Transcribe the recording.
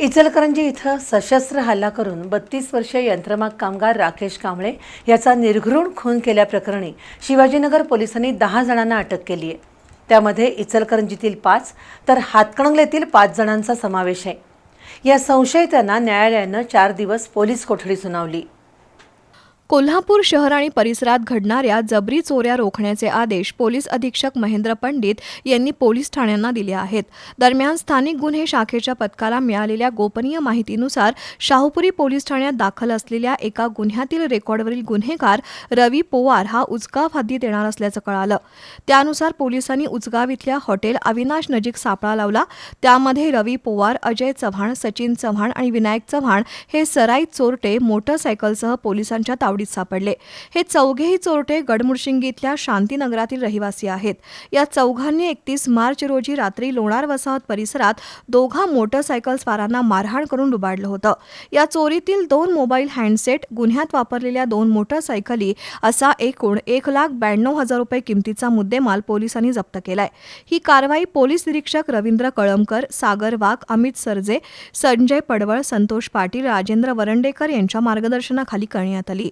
इचलकरंजी इथं सशस्त्र हल्ला करून बत्तीस वर्षीय यंत्रमाग कामगार राकेश कांबळे याचा निर्घृण खून केल्याप्रकरणी शिवाजीनगर पोलिसांनी दहा जणांना अटक केली आहे त्यामध्ये इचलकरंजीतील पाच तर हातकणंगलेतील पाच जणांचा समावेश आहे. या संशयितांना न्यायालयानं चार दिवस पोलीस कोठडी सुनावली. कोल्हापूर शहर आणि परिसरात घडणाऱ्या जबरी चोऱ्या रोखण्याचे आदेश पोलीस अधीक्षक महेंद्र पंडित यांनी पोलीस ठाण्यांना दिले आहेत. दरम्यान स्थानिक गुन्हे शाखेच्या पथकाला मिळालेल्या गोपनीय माहितीनुसार शाहूपुरी पोलीस ठाण्यात दाखल असलेल्या एका गुन्ह्यातील रेकॉर्डवरील गुन्हेगार रवी पोवार हा उचगाव हद्दीत येणार असल्याचं कळालं. त्यानुसार पोलिसांनी उचगाव इथल्या हॉटेल अविनाश नजीक सापळा लावला. त्यामध्ये रवी पोवार अजय चव्हाण सचिन चव्हाण आणि विनायक चव्हाण हे सराई चोरटे मोटरसायकलसह पोलिसांच्या तावडीत सापडले. हे चौघेही चोरटे गडमुडशिंगी इथल्या शांतीनगरातील रहिवासी आहेत. या चौघांनी एकतीस मार्च रोजी रात्री लोणार वसाहत परिसरात दोघा मोटरसायकल स्वारांना मारहाण करून डुबाडलं होतं. या चोरीतील दोन मोबाईल हँडसेट गुन्ह्यात वापरलेल्या दोन मोटरसायकली असा एकूण एक लाख ब्याण्णव हजार रुपये किमतीचा मुद्देमाल पोलिसांनी जप्त केलाय. ही कारवाई पोलीस निरीक्षक रवींद्र कळमकर सागर वाघ अमित सरजे संजय पडवळ संतोष पाटील राजेंद्र वरंडेकर यांच्या मार्गदर्शनाखाली करण्यात आली.